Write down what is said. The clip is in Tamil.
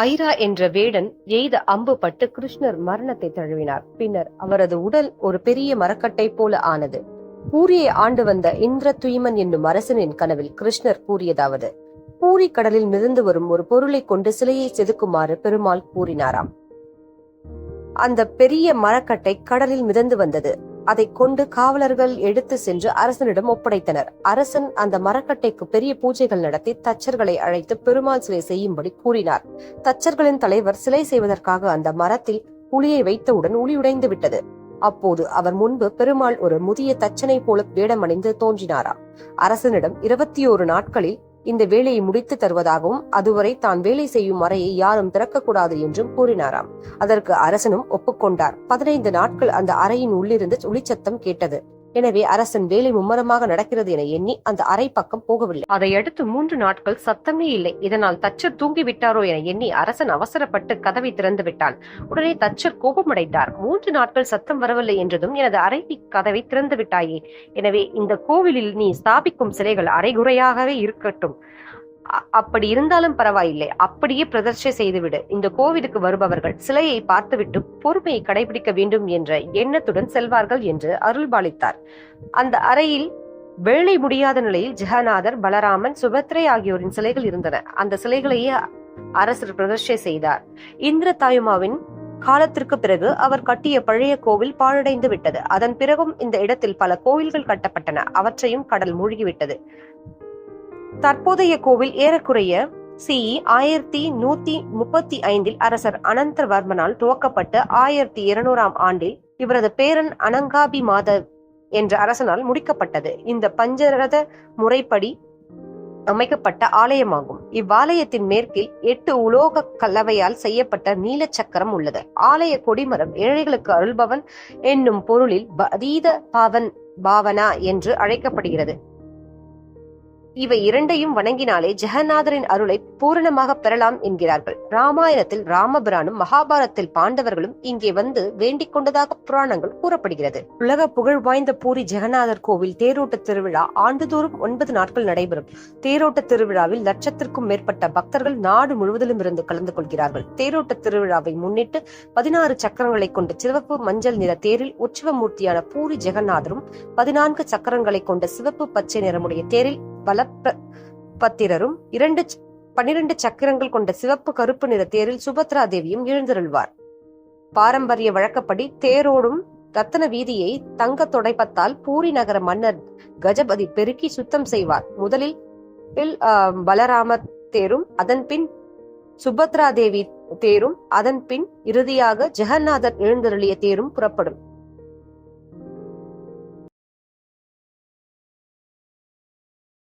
ஐரா என்ற வேடன் எய்த அம்பு பட்டு கிருஷ்ணர் மரணத்தை தழுவினார். பின்னர் அவரது உடல் ஒரு பெரிய மரக்கட்டை போல ஆனது. பூரியை ஆண்டு வந்த இந்திர துய்மன் என்னும் அரசனின் கனவில் கிருஷ்ணர் கூறியதாவது பூரி கடலில் மிதந்து வரும் ஒரு பொருளை கொண்டு சிலையை செதுக்குமாறு பெருமாள் கூறினாராம். அந்த பெரிய மரக்கட்டை கடலில் மிதந்து வந்தது. அதை கொண்டு காவலர்கள் எடுத்து சென்று அரசனிடம் ஒப்படைத்தனர். அரசன் அந்த மரக்கட்டைக்கு பெரிய பூஜைகள் நடத்தி தச்சர்களை அழைத்து பெருமாள் சிலை செய்யும்படி கூறினார். தச்சர்களின் தலைவர் சிலை செய்வதற்காக அந்த மரத்தில் புலியை வைத்தவுடன் உளி உடைந்து விட்டது. அப்போது அவர் முன்பு பெருமாள் ஒரு முதிய தச்சனை போல வேடமணிந்து தோன்றினாராம். அரசனிடம் இருபத்தி ஓரு நாட்களில் இந்த வேலையை முடித்து தருவதாகவும் அதுவரை தான் வேலை செய்யும் அறையை யாரும் திறக்கக்கூடாது என்றும் கூறினாராம். அதற்கு அரசனும் ஒப்புக்கொண்டார். பதினைந்து நாட்கள் அந்த அறையின் உள்ளிருந்து ஒளிச்சத்தம் கேட்டது. எனவே அரசன் வேலை மும்மரமாக நடக்கிறது என எண்ணி அந்த அறை பக்கம் போகவில்லை. அதையடுத்து மூன்று நாட்கள் சத்தமே இல்லை. இதனால் தச்சர் தூங்கிவிட்டாரோ என எண்ணி அரசன் அவசரப்பட்டு கதவை திறந்து விட்டான். உடனே தச்சர் கோபமடைந்தார். மூன்று நாட்கள் சத்தம் வரவில்லை என்றதும் எனது அறை கதவை திறந்து விட்டாயே. எனவே இந்த கோவிலில் நீ ஸ்தாபிக்கும் சிலைகள் அரைகுறையாகவே இருக்கட்டும். அப்படி இருந்தாலும் பரவாயில்லை. அப்படியே பிரதர்ஷை செய்துவிடு. இந்த கோவிலுக்கு வருபவர்கள் சிலையை பார்த்துவிட்டு பொறுமையை கடைபிடிக்க வேண்டும் என்ற எண்ணத்துடன் செல்வார்கள் என்று அருள்பாலித்தார். அந்த அறையில் வேலை முடியாத நிலையில் ஜெகநாதர் பலராமன் சுபத்ரை ஆகியோரின் சிலைகள் இருந்தன. அந்த சிலைகளையே அரசர் பிரதர்ஷை செய்தார். இந்திர தாயுமாவின் காலத்திற்கு பிறகு அவர் கட்டிய பழைய கோவில் பாழடைந்து விட்டது. அதன் பிறகும் இந்த இடத்தில் பல கோவில்கள் கட்டப்பட்டன. அவற்றையும் கடல் மூழ்கிவிட்டது. தற்போதைய கோவில் ஏறக்குறைய சி ஆயிரத்தி நூத்தி முப்பத்தி ஐந்தில் அரசர் அனந்தவர்மனால் துவக்கப்பட்டு ஆயிரத்தி இருநூறாம் ஆண்டில் இவரது பேரன் அனங்காபி மாதவ் என்ற அரசனால் முடிக்கப்பட்டது. இந்த பஞ்சரத முறைப்படி அமைக்கப்பட்ட ஆலயமாகும். இவ்வாலயத்தின் மேற்கில் எட்டு உலோக கலவையால் செய்யப்பட்ட நீல சக்கரம் உள்ளது. ஆலய கொடிமரம் ஏழைகளுக்கு அருள்பவன் என்னும் பொருளில் பதீத பாவன் பாவனா என்று அழைக்கப்படுகிறது. இவை இரண்டையும் வணங்கினாலே ஜெகநாதரின் அருளை பூரணமாக பெறலாம் என்கிறார்கள். ராமாயணத்தில் ராமபிரானும் மகாபாரத்தில் பாண்டவர்களும் இங்கே வந்து வேண்டிக் கொண்டதாக புராணங்கள் கூறப்படுகிறது. உலக புகழ் வாய்ந்த பூரி ஜெகநாதர் கோவில் தேரோட்ட திருவிழா ஆண்டுதோறும் ஒன்பது நாட்கள் நடைபெறும். தேரோட்ட திருவிழாவில் லட்சத்திற்கும் மேற்பட்ட பக்தர்கள் நாடு முழுவதிலும் இருந்து கலந்து கொள்கிறார்கள். தேரோட்ட திருவிழாவை முன்னிட்டு பதினாறு சக்கரங்களை கொண்ட சிவப்பு மஞ்சள் நிற தேரில் உற்சவ மூர்த்தியான பூரி ஜெகநாதரும் பதினான்கு சக்கரங்களை கொண்ட சிவப்பு பச்சை நிறமுடைய தேரில் பலப்ப பத்திரரும் இரண்டு பன்னிரண்டு சக்கரங்கள் கொண்ட சிவப்பு கருப்பு நிற தேரில் சுபத்ரா தேவியும் எழுந்தருள்வார். பாரம்பரிய வழக்கப்படி தேரோடும் ரத்தன வீதியை தங்க தொடைப்பத்தால் பூரி நகர மன்னர் கஜபதி பெருக்கி சுத்தம் செய்வார். முதலில் இல், பலராமர் தேரும் அதன் பின் சுபத்ரா தேவி தேரும் அதன் பின் இறுதியாக ஜெகநாதர் எழுந்தருளிய தேரும் புறப்படும்.